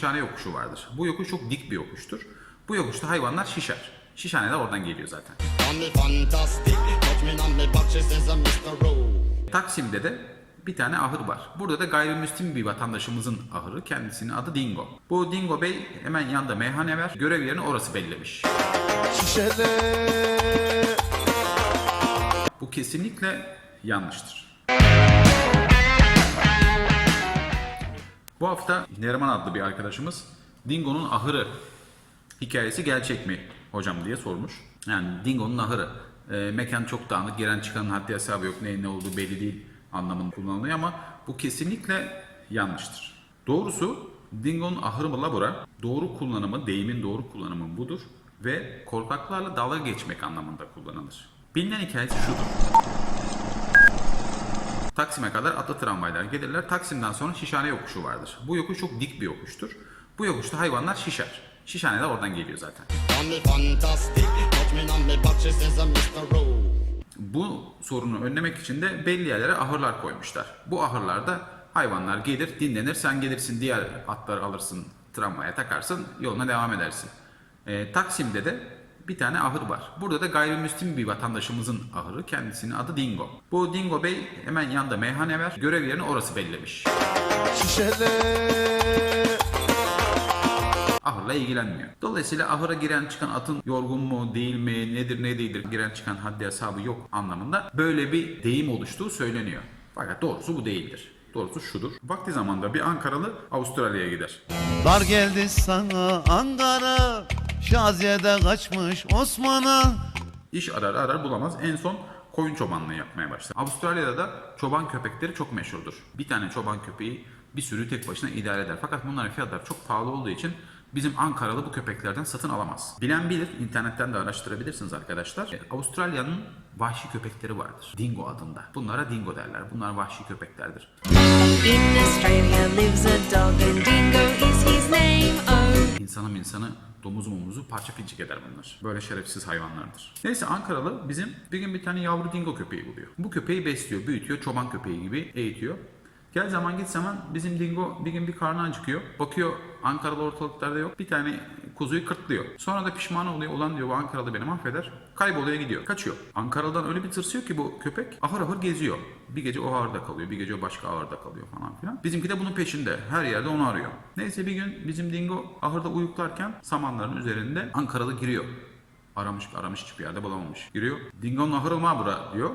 Şişhane yokuşu vardır. Bu yokuş çok dik bir yokuştur. Bu yokuşta hayvanlar şişer. Şişhane de oradan geliyor zaten. Taksim'de de bir tane ahır var. Burada da gayrimüslim bir vatandaşımızın ahırı. Kendisinin adı Dingo. Bu Dingo Bey hemen yanında meyhane var. Görev yerini orası bellemiş. Bu kesinlikle yanlıştır. Bu hafta Neriman adlı bir arkadaşımız Dingo'nun ahırı hikayesi gerçek mi hocam diye sormuş. Yani Dingo'nun ahırı. E, mekan çok dağınık, giren çıkanın haddi hesabı yok, neyin ne olduğu belli değil anlamında kullanılıyor ama bu kesinlikle yanlıştır. Doğrusu Dingo'nun ahırı mı labora, doğru kullanımı, deyimin doğru kullanımı budur ve korkaklarla dalga geçmek anlamında kullanılır. Bilinen hikayesi şudur. Taksim'e kadar atlı tramvaylar gelirler. Taksim'den sonra Şişhane yokuşu vardır. Bu yokuş çok dik bir yokuştur. Bu yokuşta hayvanlar şişer. Şişhane de oradan geliyor zaten. Bu sorunu önlemek için de belli yerlere ahırlar koymuşlar. Bu ahırlarda hayvanlar gelir, dinlenir, sen gelirsin diğer atları alırsın, tramvaya takarsın, yoluna devam edersin. Ee, Taksim'de de bir tane ahır var. Burada da gayrimüslim bir vatandaşımızın ahırı. Kendisinin adı Dingo. Bu Dingo Bey hemen yanında meyhane var. Görev yerini orası bellemiş. ahırla ilgilenmiyor. Dolayısıyla ahıra giren çıkan atın yorgun mu değil mi nedir ne değildir giren çıkan haddi hesabı yok anlamında böyle bir deyim oluştuğu söyleniyor. Fakat doğrusu bu değildir. Doğrusu şudur. Vakti zamanda bir Ankaralı Avustralya'ya gider. Dar geldi sana Ankara Şaziye'de kaçmış Osman'a İş arar arar bulamaz. En son koyun çobanlığı yapmaya başlar. Avustralya'da da çoban köpekleri çok meşhurdur. Bir tane çoban köpeği bir sürü tek başına idare eder. Fakat bunların fiyatları çok pahalı olduğu için bizim Ankaralı bu köpeklerden satın alamaz. Bilen bilir, internetten de araştırabilirsiniz arkadaşlar. E, Avustralya'nın vahşi köpekleri vardır. Dingo adında. Bunlara dingo derler. Bunlar vahşi köpeklerdir. In Australia lives a dog and Dingo is his name. Oh, İnsanı insanı domuzu mumuzu parça pinçik eder bunlar. Böyle şerefsiz hayvanlardır. Neyse Ankaralı bizim bir gün bir tane yavru dingo köpeği buluyor. Bu köpeği besliyor, büyütüyor, çoban köpeği gibi eğitiyor. Gel zaman git zaman bizim dingo bir gün bir karnı acıkıyor. Bakıyor Ankaralı ortalıklarda yok. Bir tane kuzuyu kırtlıyor. Sonra da pişman oluyor. Ulan diyor bu Ankaralı beni mahveder. Kayboluyor gidiyor. Kaçıyor. Ankaralı'dan öyle bir tırsıyor ki bu köpek ahır ahır geziyor. Bir gece o ahırda kalıyor. Bir gece o başka ahırda kalıyor falan filan. Bizimki de bunun peşinde. Her yerde onu arıyor. Neyse bir gün bizim dingo ahırda uyuklarken samanların üzerinde Ankaralı giriyor. Aramış aramış hiçbir yerde bulamamış. Giriyor. Dingo'nun ahırı mı bura diyor.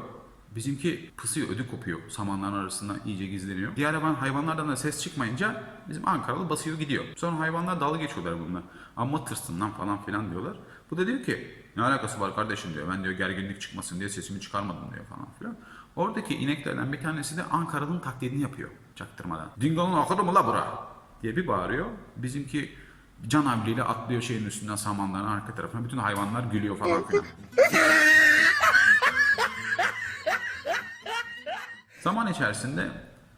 Bizimki pısıyor, ödü kopuyor. Samanların arasında iyice gizleniyor. Diğer hayvan, hayvanlardan da ses çıkmayınca bizim Ankaralı basıyor gidiyor. Sonra hayvanlar dalga geçiyorlar bununla. Amma tırsın lan falan filan diyorlar. Bu da diyor ki ne alakası var kardeşim diyor. Ben diyor gerginlik çıkmasın diye sesimi çıkarmadım diyor falan filan. Oradaki ineklerden bir tanesi de Ankaralı'nın taklidini yapıyor çaktırmadan. Dingo'nun ahırı mı la bura? diye bir bağırıyor. Bizimki can havliyle atlıyor şeyin üstünden samanların arka tarafına. Bütün hayvanlar gülüyor falan filan. Zaman içerisinde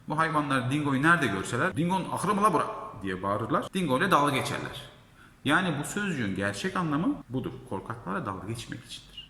bu hayvanlar dingoyu nerede görseler dingonun la bura diye bağırırlar. Dingo ile dalga geçerler. Yani bu sözcüğün gerçek anlamı budur. Korkaklarla dalga geçmek içindir.